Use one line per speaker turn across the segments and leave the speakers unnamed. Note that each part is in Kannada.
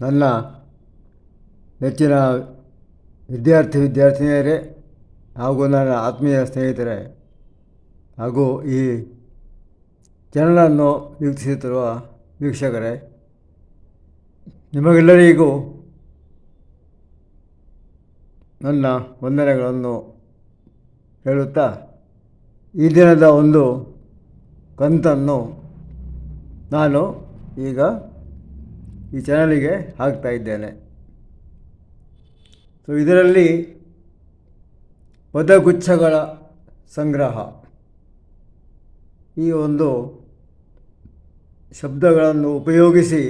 ನನ್ನ ನೆಚ್ಚಿನ ವಿದ್ಯಾರ್ಥಿ ವಿದ್ಯಾರ್ಥಿನಿಯರೇ ಹಾಗೂ ನನ್ನ ಆತ್ಮೀಯ ಸ್ನೇಹಿತರೇ ಹಾಗೂ ಈ ಚಾನಲನ್ನು ವೀಕ್ಷಿಸುತ್ತಿರುವ ವೀಕ್ಷಕರೇ, ನಿಮಗೆಲ್ಲರಿಗೂ ನನ್ನ ವಂದನೆಗಳನ್ನು ಹೇಳುತ್ತಾ ಈ ದಿನದ ಒಂದು ಕಂತನ್ನು ನಾನು ಈಗ ಈ ಚಾನಲಿಗೆ ಹಾಕ್ತಾ ಇದ್ದೇನೆ. ಸೊ ಇದರಲ್ಲಿ ಪದಗುಚ್ಛಗಳ ಸಂಗ್ರಹ. ಈ ಒಂದು ಶಬ್ದಗಳನ್ನು ಉಪಯೋಗಿಸಿ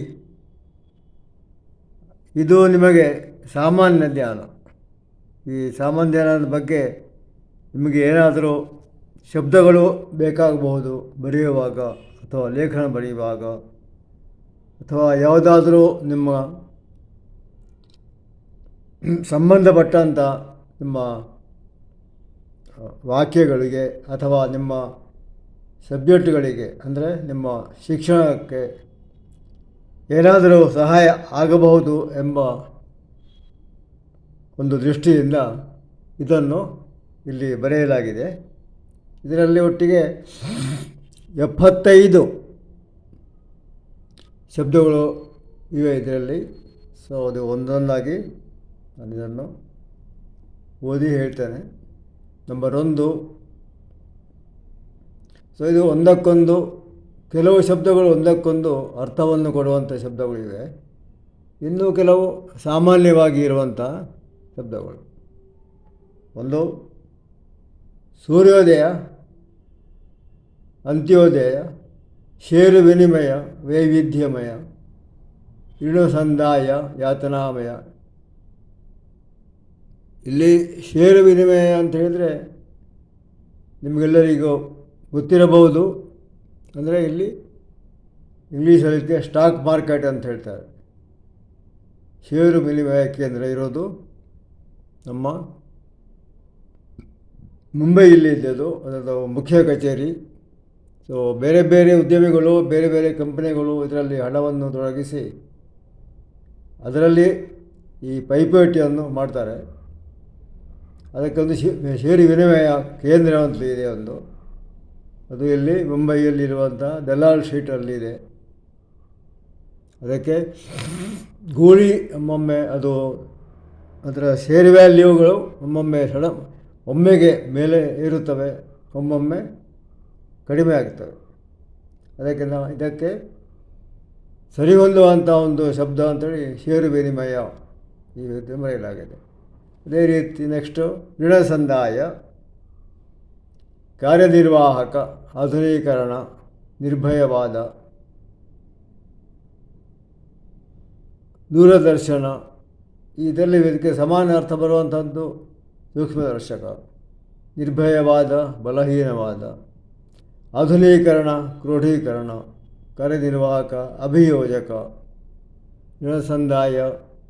ಇದು ನಿಮಗೆ ಸಾಮಾನ್ಯ ಜ್ಞಾನ. ಈ ಸಾಮಾನ್ಯ ಜ್ಞಾನದ ಬಗ್ಗೆ ನಿಮಗೆ ಏನಾದರೂ ಶಬ್ದಗಳು ಬೇಕಾಗಬಹುದು, ಬರೆಯುವಾಗ ಅಥವಾ ಲೇಖನ ಬರೆಯುವಾಗ. ಅಥವಾ ಯಾವುದಾದರೂ ನಿಮ್ಮ ಸಂಬಂಧಪಟ್ಟಂಥ ನಿಮ್ಮ ವಾಕ್ಯಗಳಿಗೆ ಅಥವಾ ನಿಮ್ಮ ಸಬ್ಜೆಕ್ಟ್ಗಳಿಗೆ, ಅಂದರೆ ನಿಮ್ಮ ಶಿಕ್ಷಣಕ್ಕೆ ಏನಾದರೂ ಸಹಾಯ ಆಗಬಹುದು ಎಂಬ ಒಂದು ದೃಷ್ಟಿಯಿಂದ ಇದನ್ನು ಇಲ್ಲಿ ಬರೆಯಲಾಗಿದೆ. ಇದರಲ್ಲಿ ಒಟ್ಟಿಗೆ ಎಪ್ಪತ್ತೈದು ಶಬ್ದಗಳು ಇವೆ ಇದರಲ್ಲಿ. ಸೊ ಅದು ಒಂದೊಂದಾಗಿ ನಾನು ಇದನ್ನು ಓದಿ ಹೇಳ್ತೇನೆ. ನಂಬರ್ ಒಂದು. ಸೊ ಇದು ಒಂದಕ್ಕೊಂದು, ಕೆಲವು ಶಬ್ದಗಳು ಒಂದಕ್ಕೊಂದು ಅರ್ಥವನ್ನು ಕೊಡುವಂಥ ಶಬ್ದಗಳಿವೆ. ಇನ್ನು ಕೆಲವು ಸಾಮಾನ್ಯವಾಗಿ ಇರುವಂಥ ಶಬ್ದಗಳು. ಒಂದು, ಸೂರ್ಯೋದಯ, ಅಂತ್ಯೋದಯ ಷೇರು ವಿನಿಮಯ ವೈವಿಧ್ಯಮಯ ಸಂದಾಯ ಯಾತನಾಮಯ. ಇಲ್ಲಿ ಷೇರು ವಿನಿಮಯ ಅಂತ ಹೇಳಿದರೆ ನಿಮಗೆಲ್ಲರಿಗೂ ಗೊತ್ತಿರಬಹುದು. ಅಂದರೆ ಇಲ್ಲಿ ಇಂಗ್ಲೀಷಲ್ಲಿ ಸ್ಟಾಕ್ ಮಾರ್ಕೆಟ್ ಅಂತ ಹೇಳ್ತಾರೆ. ಷೇರು ವಿನಿಮಯ ಕೇಂದ್ರ ಇರೋದು ನಮ್ಮ ಮುಂಬೈಯಲ್ಲಿ ಇದ್ದದು ಅದರ ಮುಖ್ಯ ಕಚೇರಿ. ಸೊ ಬೇರೆ ಬೇರೆ ಉದ್ಯಮಿಗಳು, ಬೇರೆ ಬೇರೆ ಕಂಪನಿಗಳು ಇದರಲ್ಲಿ ಹಣವನ್ನು ತೊಡಗಿಸಿ ಅದರಲ್ಲಿ ಈ ಪೈಪೋಟಿಯನ್ನು ಮಾಡ್ತಾರೆ. ಅದಕ್ಕೊಂದು ಷೇರು ವಿನಿಮಯ ಕೇಂದ್ರ ಅಂತ ಇದೆ ಒಂದು. ಅದು ಇಲ್ಲಿ ಮುಂಬೈಯಲ್ಲಿರುವಂಥ ದಲಾಲ್ ಇದೆ. ಅದಕ್ಕೆ ಗೂಳಿ ಒಮ್ಮೊಮ್ಮೆ ಅದು ಅದರ ಶೇರ್ ವ್ಯಾಲ್ಯೂಗಳು ಒಮ್ಮೊಮ್ಮೆ ಸಡ ಒಮ್ಮೆಗೆ ಮೇಲೆ ಇರುತ್ತವೆ ಒಮ್ಮೊಮ್ಮೆ ಕಡಿಮೆ ಆಗ್ತವೆ. ಅದಕ್ಕೆ ನಾವು ಇದಕ್ಕೆ ಸರಿಹೊಂದುವಂಥ ಒಂದು ಶಬ್ದ ಅಂತೇಳಿ ಷೇರು ವಿನಿಮಯ ಈ ರೀತಿ ಮರೆಯಲಾಗಿದೆ. ಅದೇ ರೀತಿ ನೆಕ್ಸ್ಟು ಋಣಸಂದಾಯ ಕಾರ್ಯನಿರ್ವಾಹಕ, ಆಧುನೀಕರಣ, ನಿರ್ಭಯವಾದ, ದೂರದರ್ಶನ ಇದರಲ್ಲಿ ಇದಕ್ಕೆ ಸಮಾನ ಅರ್ಥ ಬರುವಂಥದ್ದು ಸೂಕ್ಷ್ಮದರ್ಶಕ, ನಿರ್ಭಯವಾದ, ಬಲಹೀನವಾದ. ಆಧುನೀಕರಣ, ಕ್ರೋಢೀಕರಣ ಕಾರ್ಯನಿರ್ವಾಹಕ ಅಭಿಯೋಜಕ ಜನಸಂದಾಯ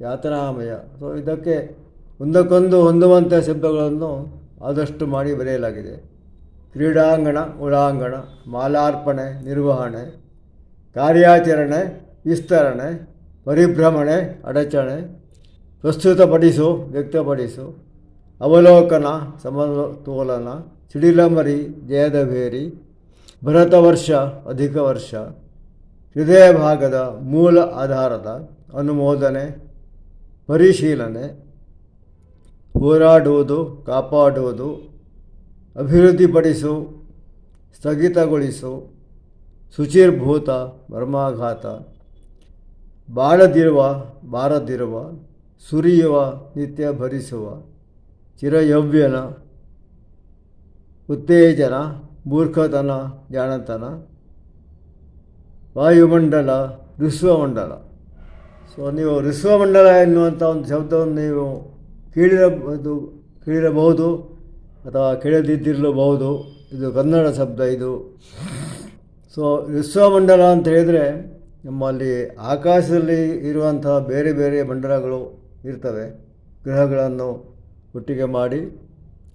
ಯಾತನಾಮಯ. ಸೊ ಇದಕ್ಕೆ ಒಂದಕ್ಕೊಂದು ಹೊಂದುವಂಥ ಶಬ್ದಗಳನ್ನು ಆದಷ್ಟು ಮಾಡಿ ಬರೆಯಲಾಗಿದೆ. ಕ್ರೀಡಾಂಗಣ, ಒಳಾಂಗಣ, ಮಾಲಾರ್ಪಣೆ, ನಿರ್ವಹಣೆ, ಕಾರ್ಯಾಚರಣೆ, ವಿಸ್ತರಣೆ, ಪರಿಭ್ರಮಣೆ, ಅಡಚಣೆ, ಪ್ರಸ್ತುತಪಡಿಸು, ವ್ಯಕ್ತಪಡಿಸು, ಅವಲೋಕನ, ಸಮತೋಲನ, ಸಿಡಿಲಮರಿ ಜಯದಭೇರಿ ಭರತವರ್ಷ ಅಧಿಕ ವರ್ಷ, ಹೃದಯ ಭಾಗದ ಮೂಲ ಆಧಾರದ ಅನುಮೋದನೆ, ಪರಿಶೀಲನೆ, ಹೋರಾಡುವುದು, ಕಾಪಾಡುವುದು, ಅಭಿವೃದ್ಧಿಪಡಿಸು, ಸ್ಥಗಿತಗೊಳಿಸು, ಶುಚಿರ್ಭೂತ, ಮರ್ಮಾಘಾತ, ಬಾಳದಿರುವ, ಬಾರದಿರುವ, ಸುರಿಯುವ, ನಿತ್ಯ ಭರಿಸುವ, ಚಿರಯವ್ಯನ, ಉತ್ತೇಜನ ಮೂರ್ಖತನ, ಜಾಣತನ, ವಾಯುಮಂಡಲ ಋಸ್ವಮಂಡಲ ಸೊ ನೀವು ಋಸ್ವಮಂಡಲ ಎನ್ನುವಂಥ ಒಂದು ಶಬ್ದವನ್ನು ನೀವು ಕೇಳಿರಬಹುದು ಕೇಳಿರಬಹುದು ಅಥವಾ ಕೇಳದಿದ್ದಿರಲಬಹುದು ಇದು ಕನ್ನಡ ಶಬ್ದ ಇದು. ಸೊ ವಿಶ್ವಮಂಡಲ ಅಂತ ಹೇಳಿದರೆ ನಮ್ಮಲ್ಲಿ ಆಕಾಶದಲ್ಲಿ ಇರುವಂತಹ ಬೇರೆ ಬೇರೆ ಮಂಡಲಗಳು ಇರ್ತವೆ. ಗ್ರಹಗಳನ್ನು ಒಟ್ಟಿಗೆ ಮಾಡಿ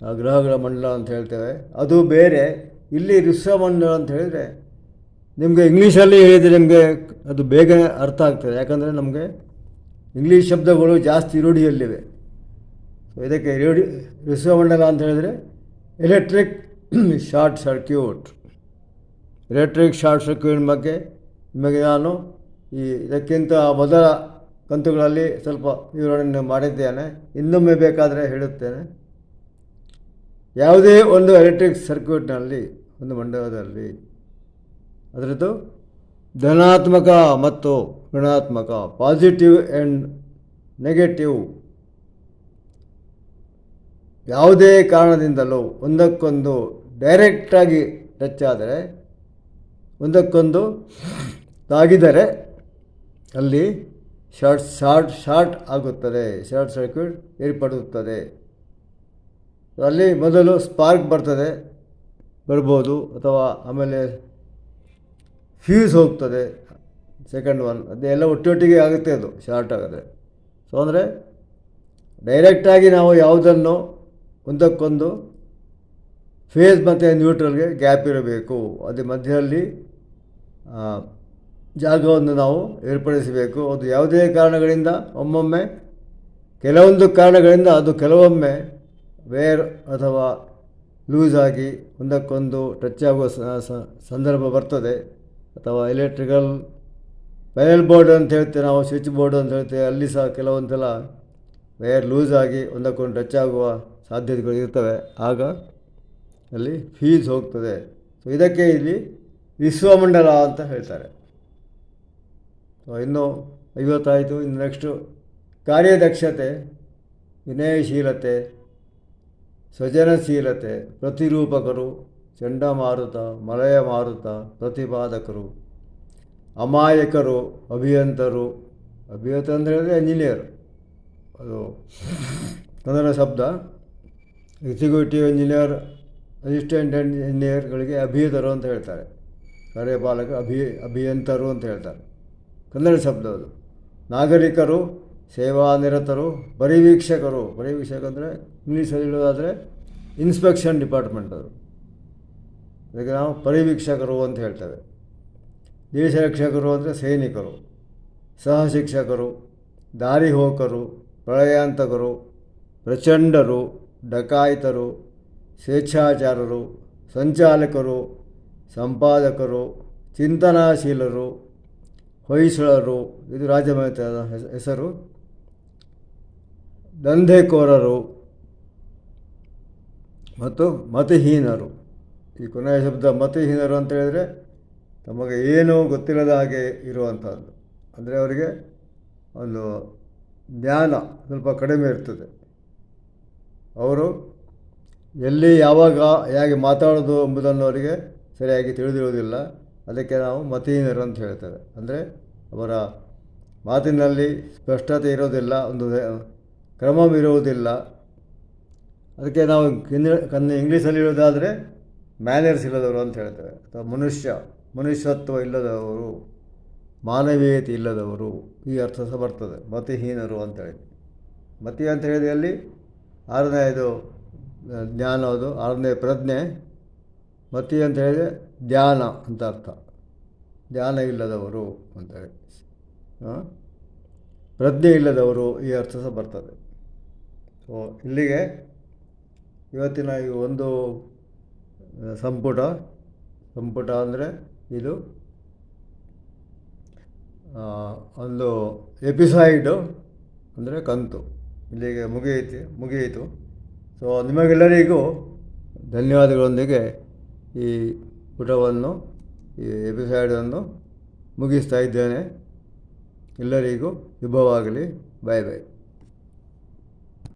ಆ ಗ್ರಹಗಳ ಮಂಡಲ ಅಂತ ಹೇಳ್ತೇವೆ. ಅದು ಬೇರೆ. ಇಲ್ಲಿ ವಿಶ್ವಮಂಡಲ ಅಂತ ಹೇಳಿದರೆ ನಿಮಗೆ ಇಂಗ್ಲೀಷಲ್ಲಿ ಹೇಳಿದರೆ ನಿಮಗೆ ಅದು ಬೇಗ ಅರ್ಥ ಆಗ್ತದೆ. ಯಾಕಂದರೆ ನಮಗೆ ಇಂಗ್ಲೀಷ್ ಶಬ್ದಗಳು ಜಾಸ್ತಿ ರೂಢಿಯಲ್ಲಿವೆ. ಸೊ ಇದಕ್ಕೆ ರೂಢಿ ಮಂಡಲ ಅಂತ ಹೇಳಿದರೆ electric short circuit. Electric short circuit ಬಗ್ಗೆ ನಿಮಗೆ ನಾನು ಈ ಇದಕ್ಕಿಂತ ಮೊದಲ ಕಂತುಗಳಲ್ಲಿ ಸ್ವಲ್ಪ ವಿವರಣೆ ಮಾಡಿದ್ದೇನೆ. ಇನ್ನೊಮ್ಮೆ ಬೇಕಾದರೆ ಹೇಳುತ್ತೇನೆ. ಯಾವುದೇ ಒಂದು ಎಲೆಕ್ಟ್ರಿಕ್ ಸರ್ಕ್ಯೂಟ್ನಲ್ಲಿ ಒಂದು ಮಂಡಲದಲ್ಲಿ. ಅದರದ್ದು ಧನಾತ್ಮಕ ಮತ್ತು ಋಣಾತ್ಮಕ ಪಾಸಿಟಿವ್ ಆ್ಯಂಡ್ ನೆಗೆಟಿವ್ ಯಾವುದೇ ಕಾರಣದಿಂದಲೂ ಒಂದಕ್ಕೊಂದು ಡೈರೆಕ್ಟಾಗಿ ಟಚ್ ಆದರೆ ಒಂದಕ್ಕೊಂದು ತಾಗಿದರೆ, ಅಲ್ಲಿ ಶಾರ್ಟ್ ಶಾರ್ಟ್ ಶಾರ್ಟ್ ಆಗುತ್ತದೆ, ಶಾರ್ಟ್ ಸರ್ಕ್ಯೂಟ್ ಏರ್ಪಡುತ್ತದೆ. ಅಲ್ಲಿ ಮೊದಲು ಸ್ಪಾರ್ಕ್ ಬರ್ತದೆ ಬರ್ಬೋದು ಅಥವಾ ಆಮೇಲೆ ಫ್ಯೂಸ್ ಹೋಗ್ತದೆ ಸೆಕೆಂಡ್ ಒನ್ ಅದೆಲ್ಲ ಒಟ್ಟೊಟ್ಟಿಗೆ ಆಗುತ್ತೆ ಅದು ಶಾರ್ಟ್ ಆಗುತ್ತೆ ಸೊ ಅಂದರೆ ಡೈರೆಕ್ಟಾಗಿ ನಾವು ಯಾವುದನ್ನು ಒಂದಕ್ಕೊಂದು ಫೇಸ್ ಮತ್ತು ನ್ಯೂಟ್ರಲ್ಗೆ ಗ್ಯಾಪ್ ಇರಬೇಕು. ಅದೇ ಮಧ್ಯದಲ್ಲಿ ಜಾಗವನ್ನು ನಾವು ಏರ್ಪಡಿಸಬೇಕು. ಅದು ಯಾವುದೇ ಕಾರಣಗಳಿಂದ ಒಮ್ಮೊಮ್ಮೆ ಕೆಲವೊಂದು ಕಾರಣಗಳಿಂದ ಅದು ಕೆಲವೊಮ್ಮೆ ವೇರ್ ಅಥವಾ ಲೂಸ್ ಆಗಿ ಒಂದಕ್ಕೊಂದು ಟಚ್ ಆಗುವ ಸಂದರ್ಭ ಬರ್ತದೆ. ಅಥವಾ ಎಲೆಕ್ಟ್ರಿಕಲ್ ವೈರ್ ಬೋರ್ಡ್ ಅಂತ ಹೇಳ್ತೇವೆ ನಾವು ಸ್ವಿಚ್ ಬೋರ್ಡ್ ಅಂತ ಹೇಳ್ತೇವೆ, ಅಲ್ಲಿ ಸಹ ಕೆಲವೊಂದು ಸಲ ವೈರ್ ಲೂಸ್ ಆಗಿ ಒಂದಕ್ಕೊಂದು ಟಚ್ ಆಗುವ ಸಾಧ್ಯತೆಗಳು ಇರ್ತವೆ. ಆಗ ಅಲ್ಲಿ ಫೀಸ್ ಹೋಗ್ತದೆ. ಸೊ ಇದಕ್ಕೆ ಇಲ್ಲಿ ವಿಶ್ವಮಂಡಲ ಅಂತ ಹೇಳ್ತಾರೆ. ಸೊ ಇನ್ನು ಐವತ್ತಾಯಿತು, ಇನ್ನು ನೆಕ್ಸ್ಟು ಕಾರ್ಯದಕ್ಷತೆ, ವಿನಯಶೀಲತೆ ಸೃಜನಶೀಲತೆ, ಪ್ರತಿರೂಪಕರು, ಚಂಡಮಾರುತ ಮಲಯ ಮಾರುತ ಪ್ರತಿಪಾದಕರು, ಅಮಾಯಕರು, ಅಭಿಯಂತರು, ಅಭಿಯಂತ ಅಂತ ಹೇಳಿದ್ರೆ ಇಂಜಿನಿಯರ್ ಅದು ಕನ್ನಡ ಶಬ್ದ. ಎಕ್ಸಿಕ್ಯೂಟಿವ್ ಇಂಜಿನಿಯರ್ ಅಸಿಸ್ಟೆಂಟ್ ಇಂಜಿನಿಯರ್ಗಳಿಗೆ ಅಭಿಯತರು ಅಂತ ಹೇಳ್ತಾರೆ. ಕಾರ್ಯಪಾಲಕ, ಅಭಿ, ಅಭಿಯಂತರು ಅಂತ ಹೇಳ್ತಾರೆ. ಕನ್ನಡ ಶಬ್ದ ಅದು. ನಾಗರಿಕರು ಸೇವಾನಿರತರು ಪರಿವೀಕ್ಷಕರು ಪರಿವೀಕ್ಷಕ ಅಂದರೆ ಇಂಗ್ಲೀಷಲ್ಲಿ ಹೇಳೋದಾದರೆ ಇನ್ಸ್ಪೆಕ್ಷನ್ ಡಿಪಾರ್ಟ್ಮೆಂಟ್ ಅದು ಅದಕ್ಕೆ ನಾವು ಪರಿವೀಕ್ಷಕರು ಅಂತ ಹೇಳ್ತೇವೆ. ದೇಶ ರಕ್ಷಕರು ಅಂದರೆ ಸೈನಿಕರು, ಸಹ ಶಿಕ್ಷಕರು, ದಾರಿ ಹೋಕರು, ಪ್ರಳಯಾಂತಕರು, ಪ್ರಚಂಡರು, ಡಕಾಯಿತರು, ಸ್ವೇಚ್ಛಾಚಾರರು, ಸಂಚಾಲಕರು, ಸಂಪಾದಕರು, ಚಿಂತನಾಶೀಲರು, ಹೊಯ್ಸಳರು, ಇದು ರಾಜಮನೆತನದ ಹೆಸ- ಹೆಸರು. ದಂಧೆಕೋರರು ಮತ್ತು ಮತಹೀನರು. ಈ ಕೊನೆಯ ಶಬ್ದ ಮತಹೀನರು ಅಂತ ಹೇಳಿದರೆ ತಮಗೆ ಏನೂ ಗೊತ್ತಿಲ್ಲದ ಹಾಗೆ ಇರುವಂಥದ್ದು. ಅಂದರೆ ಅವರಿಗೆ ಒಂದು ಜ್ಞಾನ ಸ್ವಲ್ಪ ಕಡಿಮೆ ಇರ್ತದೆ. ಅವರು ಎಲ್ಲಿ ಯಾವಾಗ ಹೇಗೆ ಮಾತಾಡೋದು ಎಂಬುದನ್ನು ಅವರಿಗೆ ಸರಿಯಾಗಿ ತಿಳಿದಿರುವುದಿಲ್ಲ. ಅದಕ್ಕೆ ನಾವು ಮತಹೀನರು ಅಂತ ಹೇಳ್ತೇವೆ. ಅಂದರೆ ಅವರ ಮಾತಿನಲ್ಲಿ ಸ್ಪಷ್ಟತೆ ಇರೋದಿಲ್ಲ. ಒಂದು ಕ್ರಮವಿರುವುದಿಲ್ಲ. ಅದಕ್ಕೆ ನಾವು ಕನ್ನಡ ಕನ್ನ ಇಂಗ್ಲೀಷಲ್ಲಿ ಹೇಳೋದಾದರೆ ಮ್ಯಾನರ್ಸ್ ಇಲ್ಲದವರು ಅಂತ ಹೇಳ್ತೇವೆ ಅಥವಾ ಮನುಷ್ಯ, ಮನುಷ್ಯತ್ವ ಇಲ್ಲದವರು, ಮಾನವೀಯತೆ ಇಲ್ಲದವರು, ಈ ಅರ್ಥ ಸಹ ಬರ್ತದೆ. ಮತಿಹೀನರು ಅಂತೇಳಿ ಮತಿ ಅಂತ ಹೇಳಿದ್ರೆ ಅಲ್ಲಿ ಆರನೇ ಇದು ಜ್ಞಾನ ಅದು. ಆರನೇ ಪ್ರಜ್ಞೆ. ಮತಿ ಅಂತ ಹೇಳಿದರೆ ಧ್ಯಾನ ಅಂತ ಅರ್ಥ. ಧ್ಯಾನ ಇಲ್ಲದವರು ಅಂತೇಳಿ? ಪ್ರಜ್ಞೆ ಇಲ್ಲದವರು ಈ ಅರ್ಥ ಸಹ ಬರ್ತದೆ. ಸೊ ಇಲ್ಲಿಗೆ ಇವತ್ತಿನ ಈ ಒಂದು ಸಂಪುಟ ಸಂಪುಟ ಅಂದರೆ ಇದು ಒಂದು ಎಪಿಸೈಡು ಅಂದರೆ ಕಂತು. ಇಲ್ಲಿಗೆ ಮುಗಿಯಿತು ಮುಗಿಯಿತು. ಸೊ ನಿಮಗೆಲ್ಲರಿಗೂ ಧನ್ಯವಾದಗಳೊಂದಿಗೆ ಈ ಪುಟವನ್ನು, ಈ ಎಪಿಸೈಡನ್ನು ಮುಗಿಸ್ತಾ ಇದ್ದೇನೆ. ಎಲ್ಲರಿಗೂ ಶುಭವಾಗಲಿ. ಬಾಯ್ ಬಾಯ್